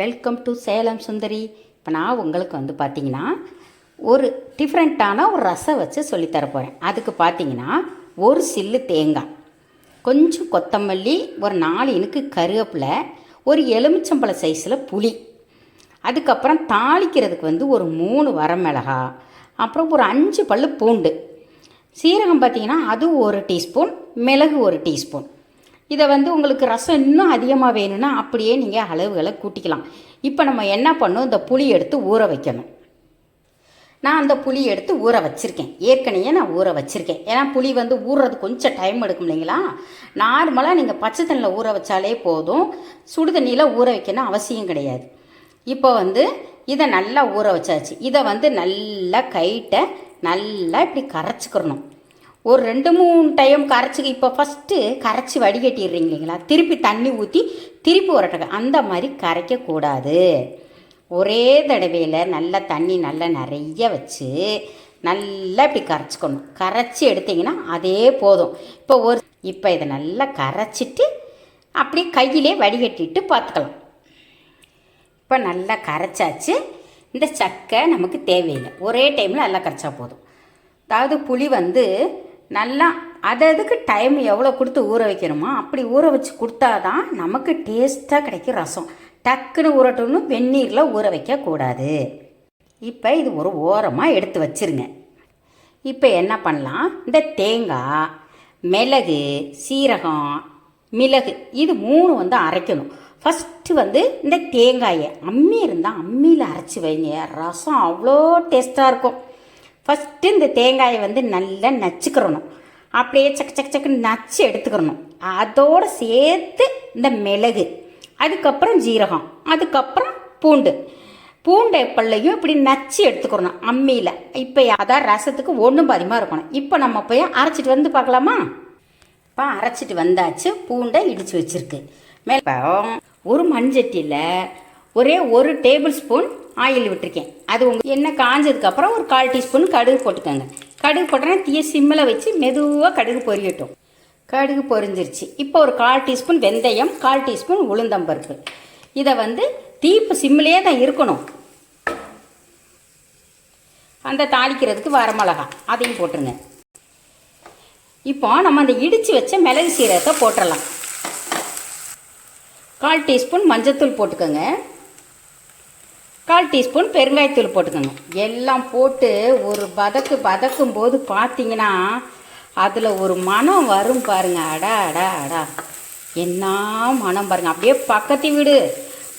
Welcome to Salem சுந்தரி இப்போ நான் உங்களுக்கு வந்து பார்த்தீங்கன்னா ஒரு டிஃப்ரெண்ட்டான ஒரு ரசம் வச்சு சொல்லித்தர போகிறேன் அதுக்கு பார்த்தீங்கன்னா ஒரு சில்லு தேங்காய் கொஞ்சம் கொத்தமல்லி ஒரு நாலு இனுக்கு கருவேப்பிலை ஒரு எலுமிச்சம்பழ சைஸில் புளி அதுக்கப்புறம் தாளிக்கிறதுக்கு வந்து ஒரு மூணு வரமிளகா அப்புறம் ஒரு அஞ்சு பல்லு பூண்டு. சீரகம் பார்த்தீங்கன்னா அது ஒரு டீஸ்பூன் மிளகு ஒரு டீஸ்பூன். இதை வந்து உங்களுக்கு ரசம் இன்னும் அதிகமாக வேணும்னா அப்படியே நீங்கள் அளவுகளை கூட்டிக்கலாம். இப்போ நம்ம என்ன பண்ணோம் இந்த புளி எடுத்து ஊற வைக்கணும். நான் அந்த புளி எடுத்து ஊற வச்சுருக்கேன். ஏற்கனவே நான் ஊற வச்சுருக்கேன். ஏன்னா புளி வந்து ஊறுறது கொஞ்சம் டைம் எடுக்கும் இல்லைங்களா? நார்மலாக நீங்கள் பச்சை தண்ணியில் ஊற வச்சாலே போதும். சுடு தண்ணியில் ஊற வைக்கணும் அவசியம் கிடையாது. இப்போ வந்து இதை நல்லா ஊற வச்சாச்சு. இதை வந்து நல்லா கைட்டை நல்லா இப்படி கரைச்சிக்கிறணும். ஒரு ரெண்டு மூணு டைம் கரைச்சி இப்போ ஃபஸ்ட்டு கரைச்சி வடிகட்டிடுறீங்க இல்லைங்களா? திருப்பி தண்ணி ஊற்றி திருப்பி உரட்டுங்க. அந்த மாதிரி கரைக்கக்கூடாது. ஒரே தடவையில் நல்லா தண்ணி நல்லா நிறைய வச்சு நல்லா இப்படி கரைச்சிக்கணும். கரைச்சி எடுத்தீங்கன்னா அதே போதும். இப்போ ஒரு இப்போ இதை நல்லா கரைச்சிட்டு அப்படியே கையிலே வடிகட்டிட்டு பார்த்துக்கலாம். இப்போ நல்லா கரைச்சாச்சு. இந்த சக்கை நமக்கு தேவையில்லை. ஒரே டைமில் நல்லா கரைச்சா போதும். அதாவது புளி வந்து நல்லா அது அதுக்கு டைம் எவ்வளோ கொடுத்து ஊற வைக்கிறோமோ அப்படி ஊற வச்சு கொடுத்தா தான் நமக்கு டேஸ்ட்டாக கிடைக்கும் ரசம். டக்குன்னு ஊறட்டணும் வெந்நீரில் ஊற வைக்கக்கூடாது இப்போ இது ஒரு ஓரமாக எடுத்து வச்சிருங்க. இப்போ என்ன பண்ணலாம்? இந்த தேங்காய் மிளகு சீரகம் மிளகு இது மூணு வந்து அரைக்கணும். ஃபஸ்ட்டு வந்து இந்த தேங்காயை அம்மி இருந்தால் அம்மியில் அரைச்சி வைங்க. ரசம் அவ்வளோ டேஸ்ட்டாக இருக்கும். ஃபஸ்ட்டு இந்த தேங்காயை வந்து நல்லா நச்சுக்கிறணும். அப்படியே சக்கு சக்கு சக்குன்னு நச்சு எடுத்துக்கிறணும். அதோடு சேர்த்து இந்த மிளகு அதுக்கப்புறம் ஜீரகம் அதுக்கப்புறம் பூண்டு. பூண்டை பல்லையும் இப்படி நச்சு எடுத்துக்கிறணும் அம்மியில். இப்போ அதான் ரசத்துக்கு ஒன்றும் பாதிமாக இருக்கணும். இப்போ நம்ம போய் அரைச்சிட்டு வந்து பார்க்கலாமா? இப்போ அரைச்சிட்டு வந்தாச்சு. பூண்டை இடித்து வச்சுருக்கு. மேலே ஒரு மண்சட்டியில் ஒரே ஒரு டேபிள் ஸ்பூன் ஆயில் விட்டுருக்கேன். அது உங்கள் எண்ணெய் காஞ்சதுக்கப்புறம் ஒரு கால் டீஸ்பூன் கடுகு போட்டுக்கோங்க. கடுகு போட்டோன்னா தீய சிம்மில் வச்சு மெதுவாக கடுகு பொரியட்டும். கடுகு பொரிஞ்சிருச்சு. இப்போ ஒரு கால் டீஸ்பூன் வெந்தயம் கால் டீஸ்பூன் உளுந்தம்பருப்பு. இதை வந்து தீப்பு சிம்மிலே தான் இருக்கணும். அந்த தாளிக்கிறதுக்கு வரமிளகா அதையும் போட்டுருங்க. இப்போ நம்ம அந்த இடித்து வச்ச மிளகு சீரகத்தை போட்டுடலாம் கால் டீஸ்பூன் மஞ்சத்தூள் போட்டுக்கோங்க. கால் டீஸ்பூன் பெருங்காயத்தூள் போட்டுக்கோங்க. எல்லாம் போட்டு ஒரு பதக்கு பதக்கும் போது பார்த்தீங்கன்னா அதில் ஒரு மனம் வரும் பாருங்க. அடா அடா அடா. என்ன மனம் பாருங்கள் அப்படியே பக்கத்து வீடு.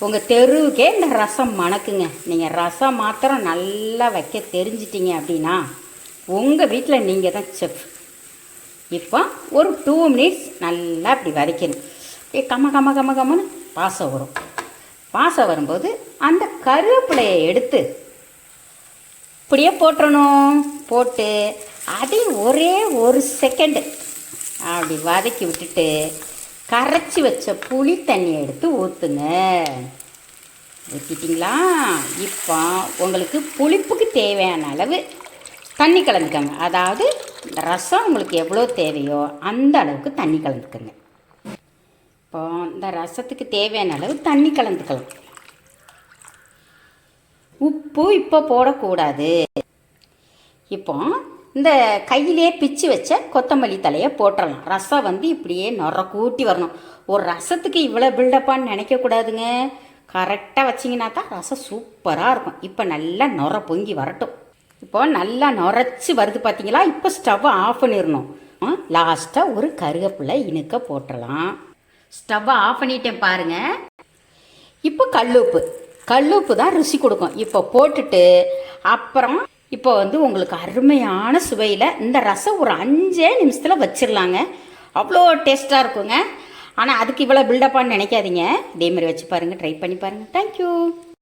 உங்கள் தெருவுக்கே இந்த ரசம் மணக்குங்க. நீங்கள் ரசம் மாத்திரம் நல்லா வைக்க தெரிஞ்சிட்டீங்க அப்படின்னா உங்கள் வீட்டில் நீங்கள் தான் செஃப் இப்போ ஒரு டூ மினிட்ஸ் நல்லா அப்படி வதக்கணும். அப்படியே கம்ம கம்ம கம்ம கம்மன்னு வாசம் வரும். வாசம் வரும்போது அந்த கருவேப்பிலையை எடுத்து இப்படியே போட்டுறணும். போட்டு அதையும் ஒரே ஒரு செகண்டு அப்படி வதக்கி விட்டுட்டு கரைச்சி வச்ச புளி தண்ணியை எடுத்து ஊற்றுங்க ஊற்றிட்டிங்களா இப்போ உங்களுக்கு புளிப்புக்கு தேவையான அளவு தண்ணி கலந்துக்கங்க. அதாவது இந்த ரசம் உங்களுக்கு எவ்வளோ தேவையோ அந்த அளவுக்கு தண்ணி கலந்துக்கங்க. இப்போ இந்த ரசத்துக்கு தேவையான அளவு தண்ணி கலந்துக்கலாம். உப்பு இப்போ போடக்கூடாது. இப்போ இந்த கையிலே பிச்சு வச்ச கொத்தமல்லி தலையை போட்டுடலாம் ரசம் வந்து இப்படியே நொற கூட்டி வரணும். ஒரு ரசத்துக்கு இவ்வளோ பில்டப்பான்னு நினைக்கக்கூடாதுங்க. கரெக்டாக வச்சிங்கன்னா தான் ரசம் சூப்பராக இருக்கும். இப்போ நல்லா நொற பொங்கி வரட்டும். இப்போ நல்லா நுரைச்சி வருது பார்த்தீங்களா? இப்போ ஸ்டவ்வை ஆஃப் பண்ணிடணும். லாஸ்ட்டாக ஒரு கருவேப்பிலை இனுக்க போட்டுடலாம். ஸ்டவ்வை ஆஃப் பண்ணிட்டேன் பாருங்கள் இப்போ கல்லுப்பு. கல்லுப்பு தான் ருசி கொடுக்கும். இப்போ போட்டுட்டு அப்புறம் இப்போ வந்து உங்களுக்கு அருமையான சுவையில் இந்த ரசம் ஒரு அஞ்சே நிமிஷத்தில் வச்சிடலாங்க அவ்வளோ டேஸ்ட்டாக இருக்குங்க. ஆனால் அதுக்கு இவ்வளோ பில்டப்பான்னு நினைக்காதீங்க. இதே மாதிரி வச்சு பாருங்கள் ட்ரை பண்ணி பாருங்கள் தேங்க்யூ